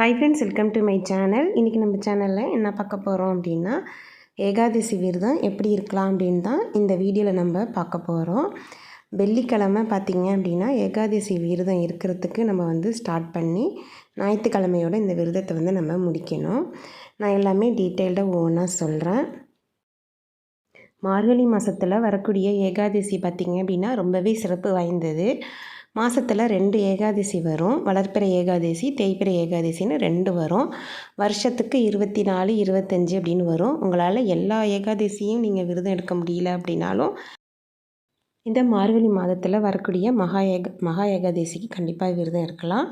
Hi friends welcome to my channel இன்றைக்கி நம்ம சேனலில் என்ன பார்க்க போகிறோம் அப்படின்னா ஏகாதசி விரதம் எப்படி இருக்கலாம் அப்படின்னு தான் இந்த வீடியோவில் நம்ம பார்க்க போகிறோம் வெள்ளிக்கிழமை பார்த்திங்க அப்படின்னா ஏகாதசி விரதம் இருக்கிறதுக்கு நம்ம வந்து ஸ்டார்ட் பண்ணி ஞாயிற்றுக்கிழமையோட இந்த விரதத்தை வந்து நம்ம முடிக்கணும். நான் எல்லாமே டீட்டெயில்டாக ஒவ்வொன்றா சொல்கிறேன் மார்கழி மாதத்தில் வரக்கூடிய ஏகாதசி பார்த்திங்க அப்படின்னா ரொம்பவே சிறப்பு வாய்ந்தது. மாதத்தில் ரெண்டு ஏகாதசி வரும். வளர்ப்பிற ஏகாதசி தேய்பிறை ஏகாதசின்னு ரெண்டு வரும். வருஷத்துக்கு இருபத்தி நாலு இருபத்தஞ்சி அப்படின்னு வரும். உங்களால் எல்லா ஏகாதசியும் நீங்கள் விரதம் எடுக்க முடியல அப்படின்னாலும் இந்த மார்கழி மாதத்தில் வரக்கூடிய மகா ஏக மகா ஏகாதசிக்கு கண்டிப்பாக விரதம் இருக்கலாம்.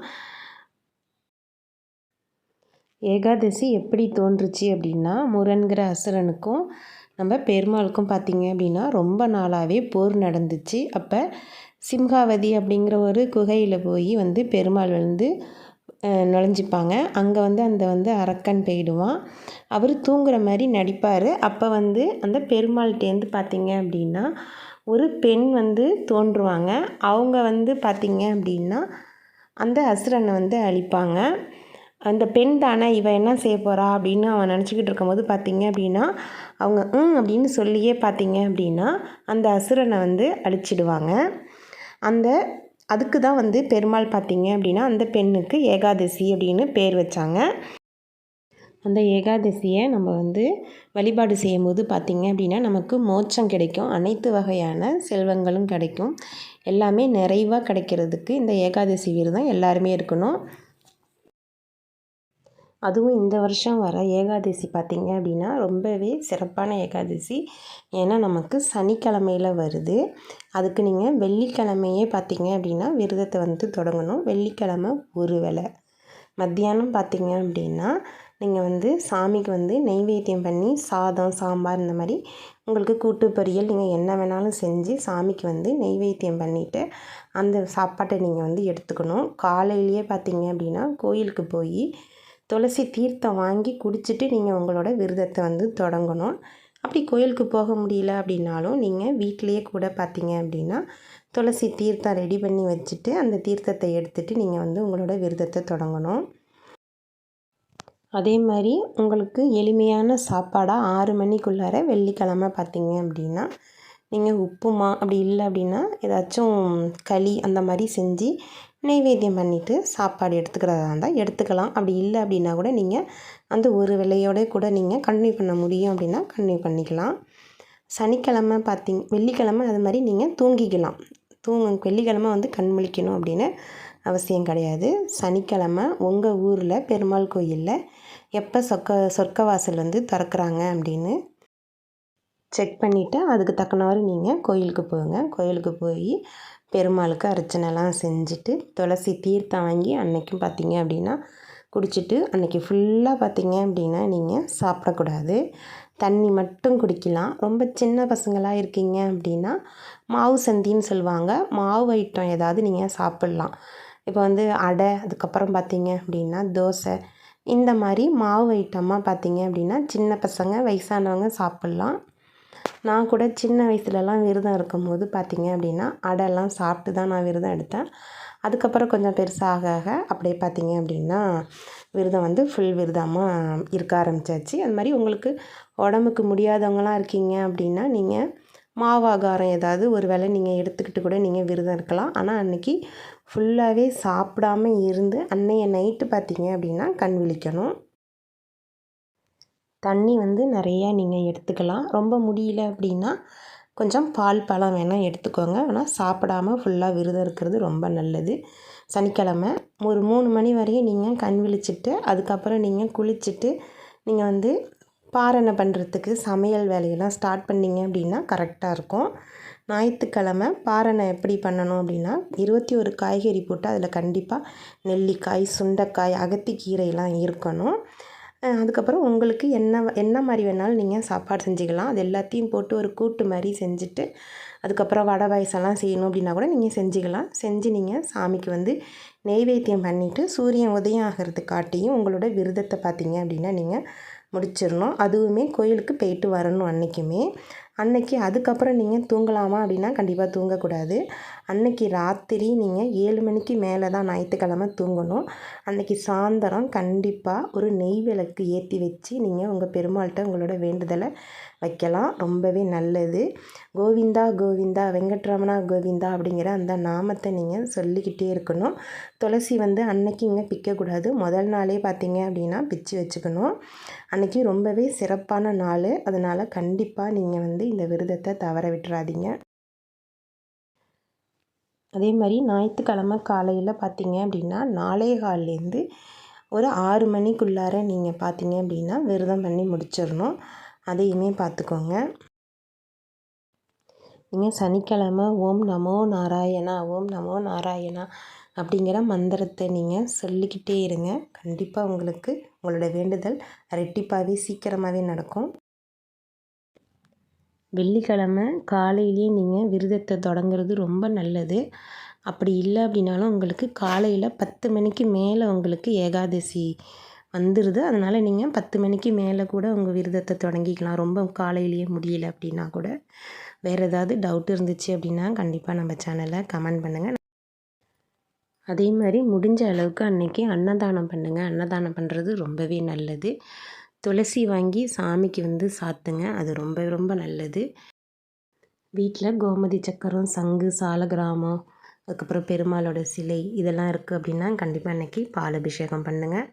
ஏகாதசி எப்படி தோன்றுச்சு அப்படின்னா முரண்கிற அசுரனுக்கும் நம்ம பெருமாளுக்கும் பார்த்திங்க அப்படின்னா ரொம்ப நாளாகவே போர் நடந்துச்சு. அப்போ சிம்ஹாவதி அப்படிங்கிற ஒரு குகையில் போய் வந்து பெருமாள் வந்து நுழைஞ்சிப்பாங்க. அங்கே வந்து அந்த வந்து அரக்கன் போயிடுவான். அவர் தூங்குற மாதிரி நடிப்பார். அப்போ வந்து அந்த பெருமாள்கிட்டேருந்து பார்த்தீங்க அப்படின்னா ஒரு பெண் வந்து தோன்றுவாங்க. அவங்க வந்து பார்த்திங்க அப்படின்னா அந்த அசுரனை வந்து அழிப்பாங்க. அந்த பெண் தானே இவன் என்ன செய்ய போகிறா அப்படின்னு அவன் நினச்சிக்கிட்டு இருக்கும்போது பார்த்திங்க அப்படின்னா அவங்க ம் அப்படின்னு சொல்லியே பார்த்திங்க அப்படின்னா அந்த அசுரனை வந்து அழிச்சிடுவாங்க. அந்த அதுக்கு தான் வந்து பெருமாள் பார்த்திங்க அப்படின்னா அந்த பெண்ணுக்கு ஏகாதசி அப்படின்னு பேர் வச்சாங்க. அந்த ஏகாதசியை நம்ம வந்து வழிபாடு செய்யும்போது பார்த்திங்க அப்படின்னா நமக்கு மோட்சம் கிடைக்கும். அனைத்து வகையான செல்வங்களும் கிடைக்கும். எல்லாமே நிறைவாக கிடைக்கிறதுக்கு இந்த ஏகாதசி விரதம் எல்லாருமே இருக்கணும். அதுவும் இந்த வருஷம் வர ஏகாதசி பார்த்திங்க அப்படின்னா ரொம்பவே சிறப்பான ஏகாதசி. ஏன்னா நமக்கு சனிக்கிழமையில் வருது. அதுக்கு நீங்கள் வெள்ளிக்கிழமையே பார்த்திங்க அப்படின்னா விரதத்தை வந்து தொடங்கணும். வெள்ளிக்கிழமை ஒரு வேளை. மத்தியானம் பார்த்திங்க அப்படின்னா நீங்கள் வந்து சாமிக்கு வந்து நெய்வேத்தியம் பண்ணி சாதம் சாம்பார் இந்த மாதிரி உங்களுக்கு கூட்டு பொரியல் நீங்கள் என்ன வேணாலும் செஞ்சு சாமிக்கு வந்து நெய்வேத்தியம் பண்ணிவிட்டு அந்த சாப்பாட்டை நீங்கள் வந்து எடுத்துக்கணும். காலையிலேயே பார்த்திங்க அப்படின்னா கோயிலுக்கு போய் துளசி தீர்த்தம் வாங்கி குடிச்சிட்டு நீங்கள் உங்களோட விரதத்தை வந்து தொடங்கணும். அப்படி கோயிலுக்கு போக முடியல அப்படின்னாலும் நீங்கள் வீட்டிலையே கூட பார்த்தீங்க அப்படின்னா துளசி தீர்த்தம் ரெடி பண்ணி வச்சுட்டு அந்த தீர்த்தத்தை எடுத்துகிட்டு நீங்கள் வந்து உங்களோட விரதத்தை தொடங்கணும். அதே மாதிரி உங்களுக்கு எளிமையான சாப்பாடாக ஆறு மணிக்குள்ளார வெள்ளிக்கிழமை பார்த்தீங்க அப்படின்னா நீங்கள் உப்புமா அப்படி இல்லை அப்படின்னா ஏதாச்சும் களி அந்த மாதிரி செஞ்சு நைவேத்தியம் பண்ணிவிட்டு சாப்பாடு எடுத்துக்கிறதா இருந்தால் எடுத்துக்கலாம். அப்படி இல்லை அப்படின்னா கூட நீங்கள் அந்த ஒரு வேலையோட கூட நீங்கள் கண்டினியூ பண்ண முடியும் அப்படின்னா கண்டினியூ பண்ணிக்கலாம். சனிக்கிழமை பார்த்திங் வெள்ளிக்கிழமை அது மாதிரி நீங்கள் தூங்கிக்கலாம். தூங்க வெள்ளிக்கிழமை வந்து கண் முழிக்கணும் அப்படின்னு அவசியம் கிடையாது. சனிக்கிழமை உங்கள் ஊரில் பெருமாள் கோயிலில் எப்போ சொக்க சொர்க்க வாசல் வந்து திறக்கிறாங்க அப்படின்னு செக் பண்ணிவிட்டு அதுக்கு தக்கனவாறு நீங்கள் கோயிலுக்கு போங்க. கோயிலுக்கு போய் பெருமாளுக்கு அர்ச்சனைலாம் செஞ்சுட்டு துளசி தீர்த்தம் வாங்கி அன்றைக்கும் பார்த்தீங்க அப்படின்னா குடிச்சிட்டு அன்றைக்கி ஃபுல்லாக பார்த்தீங்க அப்படின்னா நீங்கள் சாப்பிடக்கூடாது. தண்ணி மட்டும் குடிக்கலாம். ரொம்ப சின்ன பசங்களாக இருக்கீங்க அப்படின்னா மாவு சந்தின்னு சொல்லுவாங்க. மாவு ஐட்டம் ஏதாவது நீங்கள் சாப்பிட்லாம். இப்போ வந்து அடை அதுக்கப்புறம் பார்த்தீங்க அப்படின்னா தோசை. இந்த மாதிரி மாவு ஐட்டமாக பார்த்தீங்க அப்படின்னா சின்ன பசங்க வயசானவங்க சாப்பிட்லாம். நான் கூட சின்ன வயசுலலாம் விரதம் இருக்கும்போது பார்த்திங்க அப்படின்னா அடைலாம் சாப்பிட்டு தான் நான் விரதம் எடுத்தேன். அதுக்கப்புறம் கொஞ்சம் பெருசாக ஆக அப்படியே பார்த்திங்க அப்படின்னா விரதம் வந்து ஃபுல் விரதமாக இருக்க ஆரம்பிச்சாச்சு. அது மாதிரி உங்களுக்கு உடம்புக்கு முடியாதவங்களாம் இருக்கீங்க அப்படின்னா நீங்கள் மாவாகாரம் ஏதாவது ஒரு வேளை நீங்கள் எடுத்துக்கிட்டு கூட நீங்கள் விரதம் இருக்கலாம். ஆனால் அன்றைக்கி ஃபுல்லாகவே சாப்பிடாம இருந்து அன்னைய நைட்டு பார்த்திங்க அப்படின்னா கண் விழிக்கணும். தண்ணி வந்து நிறையா நீங்கள் எடுத்துக்கலாம். ரொம்ப முடியல அப்படின்னா கொஞ்சம் பால் பழம் வேணால் எடுத்துக்கோங்க. ஆனால் சாப்பிடாம ஃபுல்லாக விரதம் இருக்கிறது ரொம்ப நல்லது. சனிக்கிழமை ஒரு மூணு மணி வரையும் நீங்கள் கண் விழிச்சிட்டு அதுக்கப்புறம் நீங்கள் குளிச்சுட்டு நீங்கள் வந்து பாரணை பண்ணுறதுக்கு சமையல் வேலையெல்லாம் ஸ்டார்ட் பண்ணிங்க அப்படின்னா கரெக்டாக இருக்கும். ஞாயிற்றுக்கிழமை பாரணை எப்படி பண்ணணும் அப்படின்னா இருபத்தி ஒரு காய்கறி போட்டு அதில் கண்டிப்பாக நெல்லிக்காய் சுண்டைக்காய் அகத்திக்கீரையெல்லாம் இருக்கணும். அதுக்கப்புறம் உங்களுக்கு என்ன என்ன மாதிரி வேணாலும் நீங்கள் சாப்பாடு செஞ்சுக்கலாம். அது எல்லாத்தையும் போட்டு ஒரு கூட்டு மாதிரி செஞ்சுட்டு அதுக்கப்புறம் வடை பாயசம்லாம் செய்யணும் அப்படின்னா கூட நீங்கள் செஞ்சுக்கலாம். செஞ்சு நீங்கள் சாமிக்கு வந்து நெய்வேத்தியம் பண்ணிவிட்டு சூரியன் உதயம் ஆகிறதுக்காட்டியும் உங்களோட விரதத்தை பார்த்தீங்க அப்படின்னா நீங்கள் முடிச்சிடணும். அதுவுமே கோயிலுக்கு போயிட்டு வரணும் அன்றைக்குமே அன்னைக்கு அதுக்கப்புறம் நீங்கள் தூங்கலாமா அப்படின்னா கண்டிப்பாக தூங்கக்கூடாது. அன்னைக்கு ராத்திரி நீங்கள் ஏழு மணிக்கு மேலே தான் ஞாயிற்றுக்கிழமை தூங்கணும். அன்னைக்கு சாயந்தரம் கண்டிப்பாக ஒரு நெய் விளக்கு ஏற்றி வச்சு நீங்கள் உங்கள் பெருமாள்கிட்ட உங்களோட வேண்டுதலை வைக்கலாம். ரொம்பவே நல்லது. கோவிந்தா கோவிந்தா வெங்கட்ரமணா கோவிந்தா அப்படிங்கிற அந்த நாமத்தை நீங்கள் சொல்லிக்கிட்டே இருக்கணும். துளசி வந்து அன்னைக்கு இங்கே பிக்கக்கூடாது. முதல் நாளே பார்த்தீங்க அப்படின்னா பிச்சு வச்சுக்கணும். அன்றைக்கி ரொம்பவே சிறப்பான நாள். அதனால் கண்டிப்பாக நீங்கள் வந்து இந்த விரதத்தை தவற விட்டுறாதீங்க. அதே மாதிரி ஞாயிற்றுக்கிழமை காலையில் பார்த்தீங்க அப்படின்னா நாளே கால்லேருந்து ஒரு ஆறு மணிக்குள்ளார நீங்கள் பார்த்தீங்க அப்படின்னா விரதம் பண்ணி முடிச்சிடணும். அதையுமே பார்த்துக்கோங்க. நீங்கள் சனிக்கிழமை ஓம் நமோ நாராயணா ஓம் நமோ நாராயணா அப்படிங்கிற மந்திரத்தை நீங்கள் சொல்லிக்கிட்டே இருங்க. கண்டிப்பாக உங்களுக்கு உங்களோட வேண்டுதல் ரெட்டிப்பாகவே சீக்கிரமாகவே நடக்கும். வெள்ளிக்கிழமை காலையிலேயே நீங்கள் விரதத்தை தொடங்குறது ரொம்ப நல்லது. அப்படி இல்லை அப்படின்னாலும் உங்களுக்கு காலையில் பத்து மணிக்கு மேலே உங்களுக்கு ஏகாதசி வந்துடுது அதனால் நீங்கள் பத்து மணிக்கு மேலே கூட உங்கள் விரதத்தை தொடங்கிக்கலாம். ரொம்ப காலையிலேயே முடியல அப்படின்னா கூட. வேறு ஏதாவது டவுட் இருந்துச்சு அப்படின்னா கண்டிப்பாக நம்ம சேனலை கமெண்ட் பண்ணுங்கள் அதே மாதிரி முடிஞ்ச அளவுக்கு அன்றைக்கி அன்னதானம் பண்ணுங்கள் அன்னதானம் பண்ணுறது ரொம்பவே நல்லது. துளசி வாங்கி சாமிக்கு வந்து சாத்துங்க. அது ரொம்ப ரொம்ப நல்லது. வீட்டில் கோமதி சக்கரம் சங்கு சாலகிராமம் அதுக்கப்புறம் பெருமாளோட சிலை இதெல்லாம் இருக்குது அப்படின்னா கண்டிப்பாக இன்றைக்கி பால் அபிஷேகம் பண்ணுங்கள்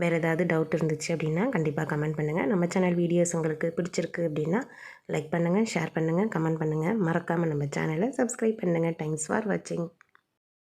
வேறு ஏதாவது டவுட் இருந்துச்சு அப்படின்னா கண்டிப்பாக கமெண்ட் பண்ணுங்கள் நம்ம சேனல் வீடியோஸ் உங்களுக்கு பிடிச்சிருக்கு அப்படின்னா லைக் பண்ணுங்கள் ஷேர் பண்ணுங்கள் கமெண்ட் பண்ணுங்கள் மறக்காமல் நம்ம சேனலை சப்ஸ்கிரைப் பண்ணுங்கள் தேங்க்ஸ் ஃபார் வாட்சிங்